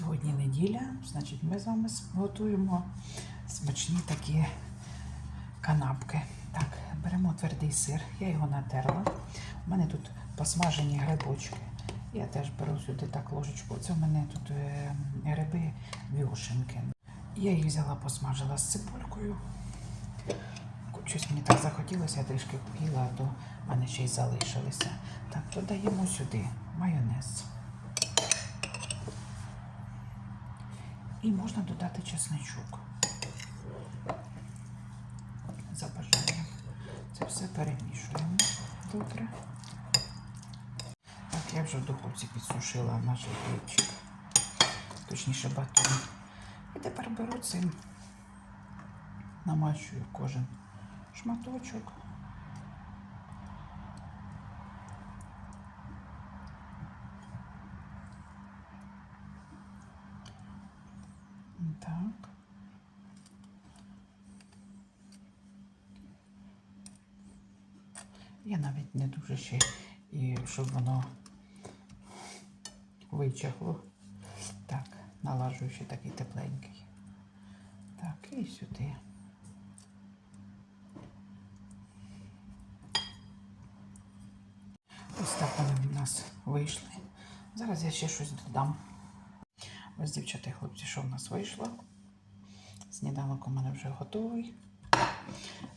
Сьогодні неділя, значить, ми з вами готуємо смачні такі канапки. Так, беремо твердий сир, я його натерла. У мене тут посмажені грибочки. Я теж беру сюди так ложечку. Це у мене тут е, гриби вьошенки. Я їх взяла, посмажила з цибулькою. Щось мені так захотілося, я трішки поїла, а то в мене ще й залишилися. Так, додаємо сюди майонез. І можна додати чесничок. За бажанням. Це все перемішуємо добре. Так, я вже в духовці підсушила наш хлібчик, точніше батон. І тепер беру цим, намачую кожен шматочок. Так. Я навіть не дуже ще, і щоб воно вичахло. Так, налажую ще такий тепленький. Так, і сюди. Ось так вони в нас вийшли. Зараз я ще щось додам. Ось, дівчата і хлопці, що в нас вийшло. Сніданок у мене вже готовий,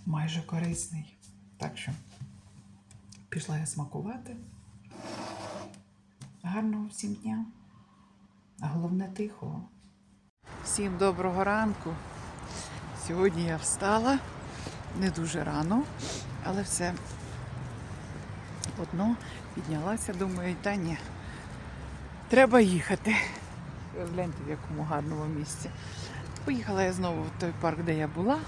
майже корисний. Так що пішла я смакувати. Гарного всім дня. А головне тихого. Всім доброго ранку. Сьогодні я встала не дуже рано, але все одно піднялася, думаю, та ні, треба їхати. Гляньте, в якому гарному місці. Поїхала я знову в той парк, де я була,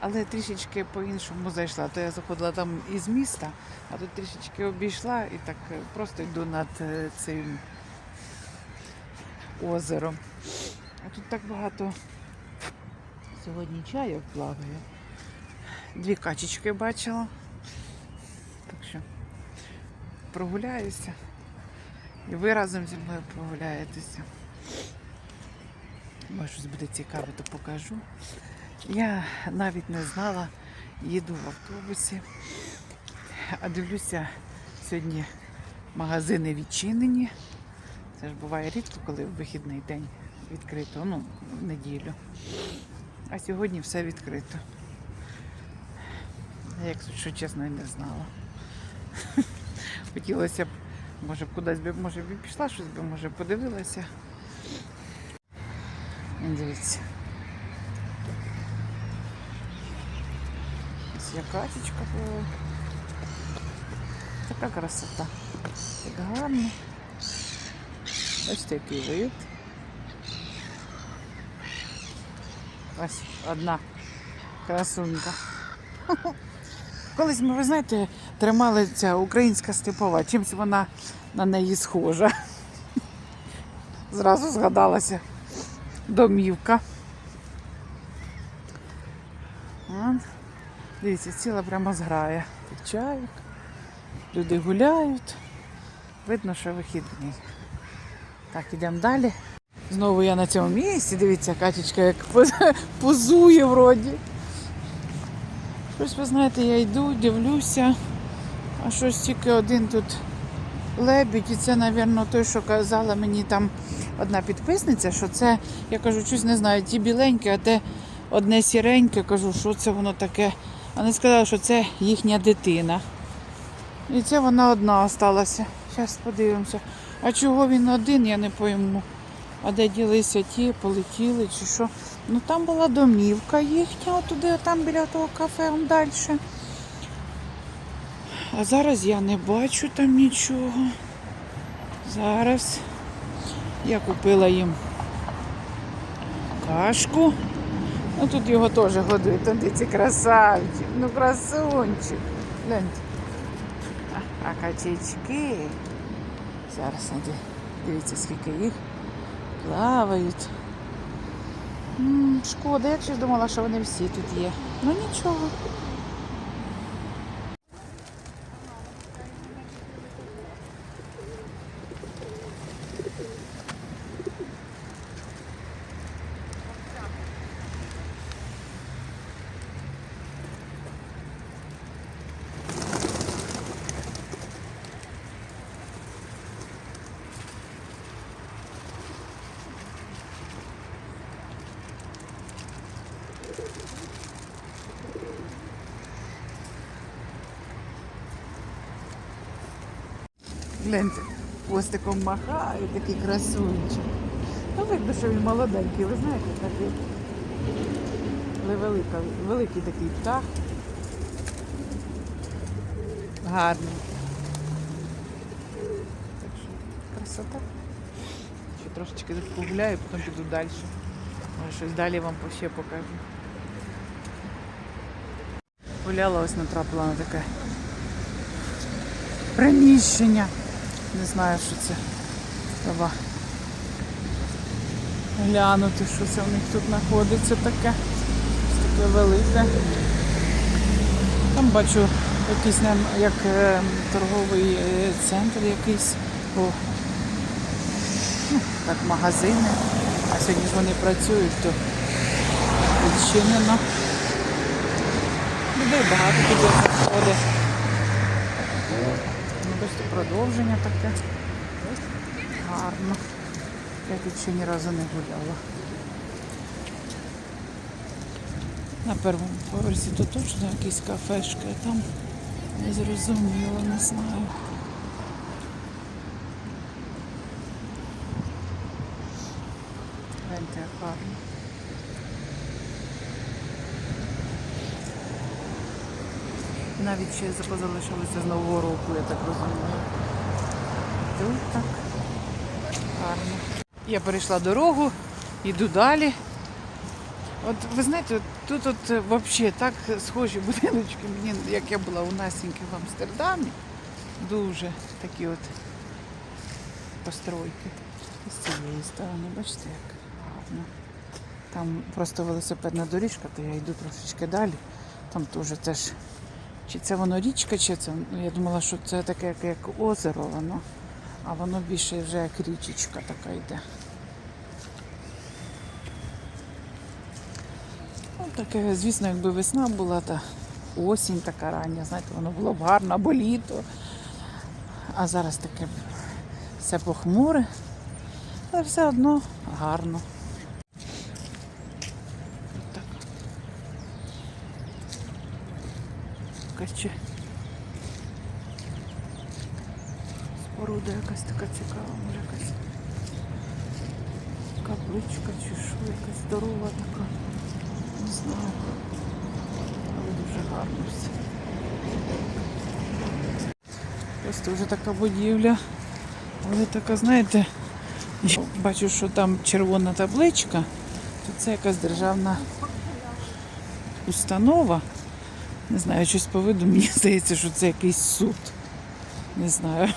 але трішечки по-іншому зайшла. То я заходила там із міста, а тут трішечки обійшла і так е, просто йду над е, цим озером. А тут так багато сьогодні чайок плаває. Дві качечки бачила. Так що прогуляюся. І ви разом зі мною прогуляєтеся. Може, щось буде цікаве, то покажу. Я навіть не знала, їду в автобусі, а дивлюся, сьогодні магазини відчинені. Це ж буває рідко, коли в вихідний день відкрито, ну, в неділю. А сьогодні все відкрито. Якщо чесно, і не знала. Хотілося б, може, кудись би, може, б пішла, щось би, може, подивилася. Дивіться. Ось я катечка була. Така красота. Так гарно. Ось такий вид. Ось одна красунька. Колись ми, ви знаєте, тримали ця українська степова, чимось вона на неї схожа. Зразу згадалася домівка. Дивіться, ціла прямо зграя. Тих. Люди гуляють. Видно, що вихідний. Так, ідемо далі. Знову я на цьому місці. Дивіться, качечка як позує вроді. Щось, ви знаєте, я йду, дивлюся, а щось тільки один тут лебідь. І це, мабуть, той, що казала мені там одна підписниця, що це, я кажу, щось не знаю, ті біленькі, а те одне сіреньке, кажу, що це воно таке. Вони сказали, що це їхня дитина. І це вона одна осталася. Зараз подивимося. А чого він один, я не пойму. А де ділися ті, полетіли чи що. Ну там була домівка їхня, отуди, там біля того кафе, он далі. А зараз я не бачу там нічого. Зараз я купила їм кашку. Ну тут його теж годують. Там ці красавчик, ну красунчик. Гляньте. А, качечки. Зараз. Дивіться, скільки їх плавають. М, Шкода, я ще думала, що вони всі тут є. Ну нічого. Гляньте, хвостиком махає, такий красунчик. Ну, видно, що він молоденький, ви знаєте, такий. Але велика, великий такий птах. Гарний. Так що красота. Ще трошечки тут погуляю, потім піду далі. Може щось далі вам ще покажу. Гуляла, ось натрапила на таке приміщення. Не знаю, що це. Треба глянути, що це в них тут знаходиться таке. Таке велике. Там бачу якийсь як е, торговий е, центр якийсь. О, ну, так, магазини. А сьогодні ж вони працюють, то відчинено. Людей багато туди заходить. Продовження таке. Гарно. Я тут ще ні разу не гуляла. На першому поверсі тут точно якісь кафешки, а там не зрозуміло, не знаю. Гляньте, як гарно. Навіть ще позалишилося з Нового року, я так розумію. Тут так гарно. Я перейшла дорогу, йду далі. От ви знаєте, тут от взагалі так схожі будиночки, мені, як я була у Насіньки в Амстердамі. Дуже такі от постройки. З цієї сторони, бачите, як гарно. Там просто велосипедна доріжка, то я йду трошечки далі. Там теж. Чи це воно річка, чи це. Ну, я думала, що це таке як, як озеро воно, а воно більше вже як річечка така йде. Ну, таке, звісно, якби весна була, та осінь така рання, знаєте, воно було б гарно, або літо. А зараз таке все похмуре, але все одно гарно. Якась споруда якась така цікава, може якась капличка чи що, якась здорова така. Не знаю. Але дуже гарно все. Просто вже така будівля. Але така, знаєте, бачу, що там червона табличка, то це якась державна установа. Не знаю, щось по виду, мені здається, що це якийсь суд. Не знаю.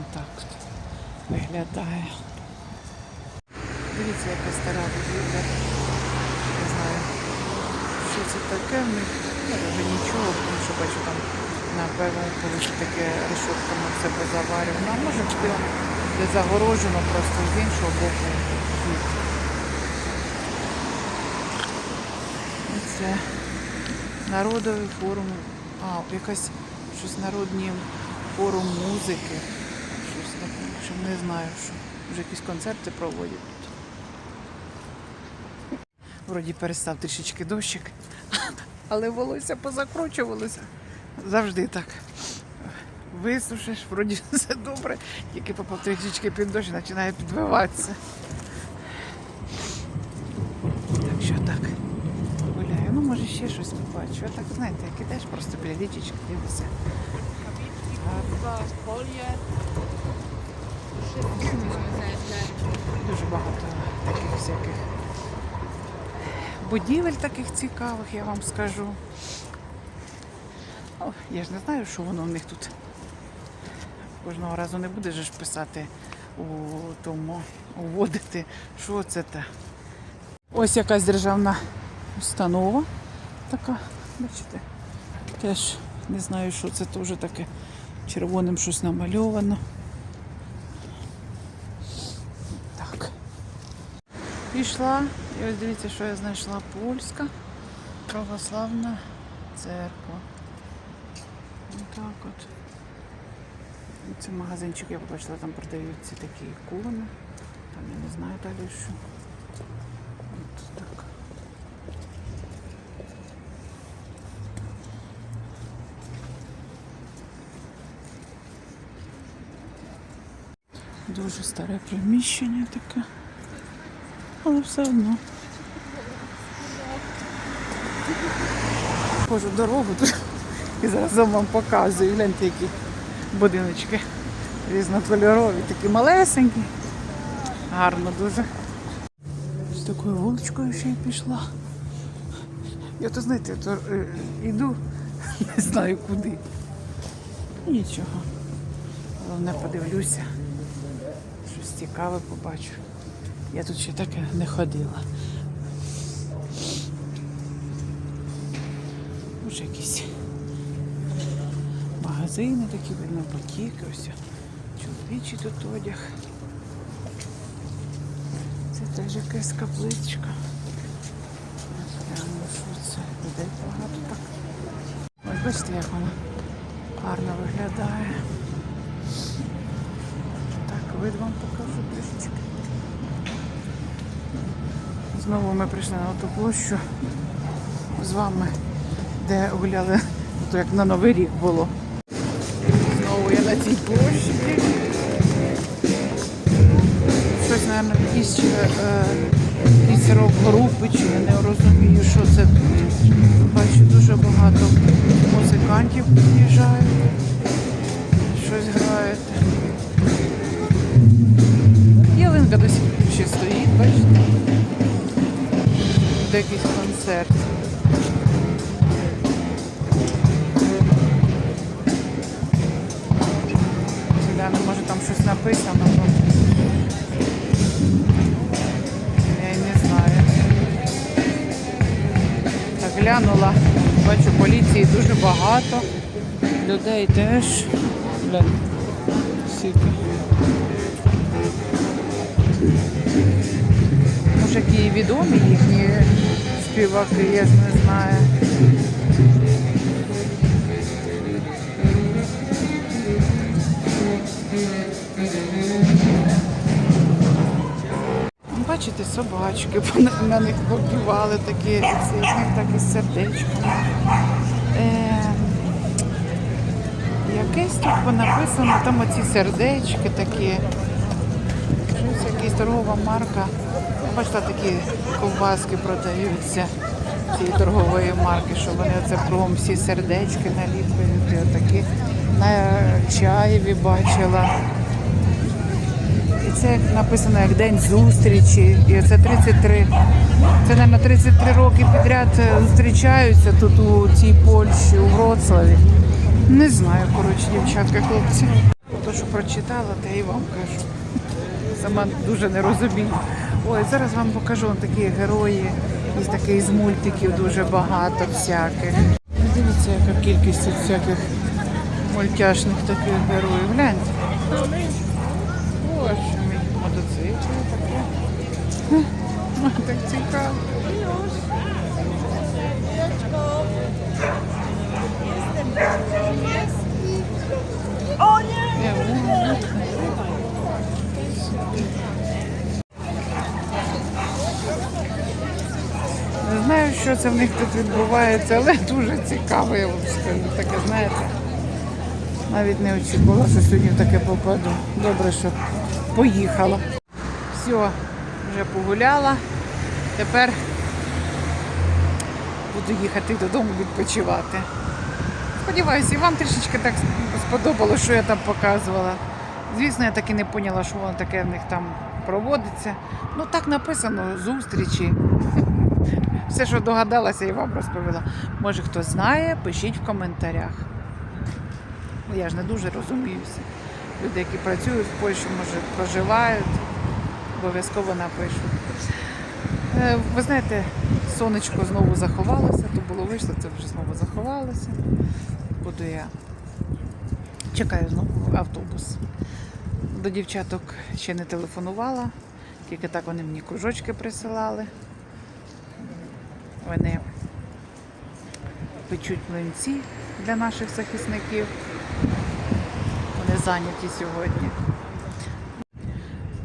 Отак от виглядає. Дивіться, яка стара будівля. Не знаю, що це таке в них. Вже нічого, тому що бачу там на першому поверсі таке решетка на себе заварювано. А може де загорожено просто з іншого боку. хід. І Це народовий форум. А, якась щось народні форум музики. Щось таке. Що не знаю, що. Вже якісь концерти проводять тут. Вроді перестав трішечки дощик, але волосся позакручувалося. Завжди так. Висушиш, вроді все добре, тільки попав трішечки під дощ починає підвиватися. Так що так. Гуляю. Ну, може ще щось побачу. А так, знаєте, як ідеш просто біля річечки дивишся. Дуже багато таких всяких будівель таких цікавих, я вам скажу. О, я ж не знаю, що воно в них тут. Кожного разу не будеш ж писати у тому, уводити, що це та. Ось якась державна установа така, бачите, теж не знаю, що це теж таке червоним щось намальовано. Так. Пішла, і ось дивіться, що я знайшла польська православна церква. Так от. Це магазинчик, я побачила, там продають ці такі ікони. Там я не знаю далі що. От так. Дуже старе приміщення таке. Але все одно. Хожу дорогу тут і зараз вам показую. Гляньте, які будиночки різнокольорові, такі малесенькі. Гарно дуже. З такою вуличкою ще й пішла. Я то знаєте, то е, йду, не знаю куди. Нічого. Головне подивлюся. Цікаве побачу. Я тут ще таке не ходила. Може якісь магазини такі, видно, потіки, ось. Чоловічий тут одяг. Це теж якась капличка. Прямо що це? Людей багато так. Ось бачите, як вона гарно виглядає. Вид вам покажу трішечки. Знову ми прийшли на ту площу з вами, де гуляли, то як на Новий рік було. Знову я на цій площі. Щось, мабуть, якісь, е, рок-групи, чи я не розумію, що це. Бачу, дуже багато музикантів приїжджають, щось грають. Ялинка досі ще стоїть, бачите? Буде якийсь концерт. Сюди, ну, може там щось написано. Я не знаю. Так глянула. Бачу, поліції дуже багато. Людей теж. Глянь. Скільки. Може, які відомі їхні співаки, я не знаю. Бачите, собачки, на них побівали такі, ці, в них так із сердечками. Е, якесь тут написано, там оці сердечки такі. Щось якась торгова марка. Я бачила, такі ковбаски продаються цієї торгової марки, що вони оце кругом всі сердечки наліплюють. Отакі на чаєві бачила. І це написано як день зустрічі. І це 33. Це, мабуть, 33 роки підряд е, зустрічаються тут у цій Польщі, у Вроцлаві. Не знаю, коротше, дівчатка, хлопці. То, що прочитала, те і вам кажу. Сама дуже не розумію. Ой, зараз вам покажу такі герої. Із таких з мультиків дуже багато всяких. Дивіться, яка кількість всяких мультяшних таких героїв. Гляньте. Боже мій, мотоцикли таке. Так цікаво. О, Не знаю, що це в них тут відбувається, але дуже цікаво, я вам скажу. Таке, знаєте, навіть не очікувала, що сьогодні в таке попаду. Добре, що поїхала. Все, вже погуляла. Тепер буду їхати додому відпочивати. Сподіваюся, і вам трішечки так сподобалося, що я там показувала. Звісно, я так і не поняла, що воно таке в них там проводиться. Ну так написано, зустрічі. Все, що догадалася, і вам розповіла. Може, хто знає, пишіть в коментарях. Ну, Я ж не дуже розуміюся. Люди, які працюють в Польщі, може, проживають, обов'язково напишуть. Е, Ви знаєте, сонечко знову заховалося, то було вийшло, це вже знову заховалося. Буду я. Чекаю знову автобус. До дівчаток ще не телефонувала, тільки так вони мені кружочки присилали. Вони печуть млинці для наших захисників. Вони зайняті сьогодні.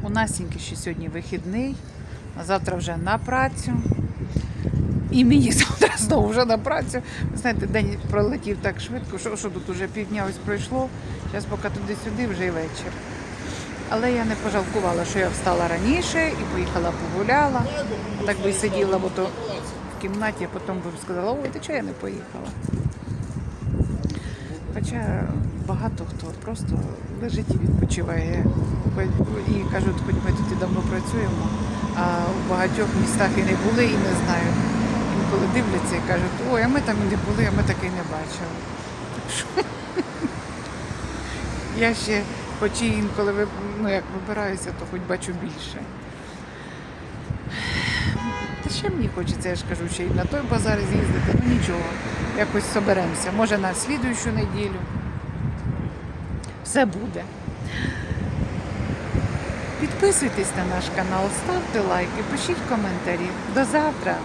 У Насіньки ще сьогодні вихідний, а завтра вже на працю. І мені завтра знову вже на працю. Ви знаєте, день пролетів так швидко, що, що тут вже півдня ось пройшло. Зараз поки туди-сюди вже і вечір. Але я не пожалкувала, що я встала раніше і поїхала погуляла. А так би сиділа бо то в кімнаті, а потім би сказала, ой, ти чого я не поїхала? Хоча багато хто просто лежить і відпочиває. І кажуть, хоч ми тут і давно працюємо, а в багатьох містах і не були, і не знають. Інколи дивляться і кажуть, ой, а ми там і не були, а ми таки не бачили. Я ще, хоч і інколи ну, як вибираюся, то хоч бачу більше. Та ще мені хочеться, я ж кажу, ще й на той базар з'їздити. Ну нічого, якось соберемося. Може на слідуючу неділю. Все буде. Підписуйтесь на наш канал, ставте лайки, пишіть коментарі. До завтра!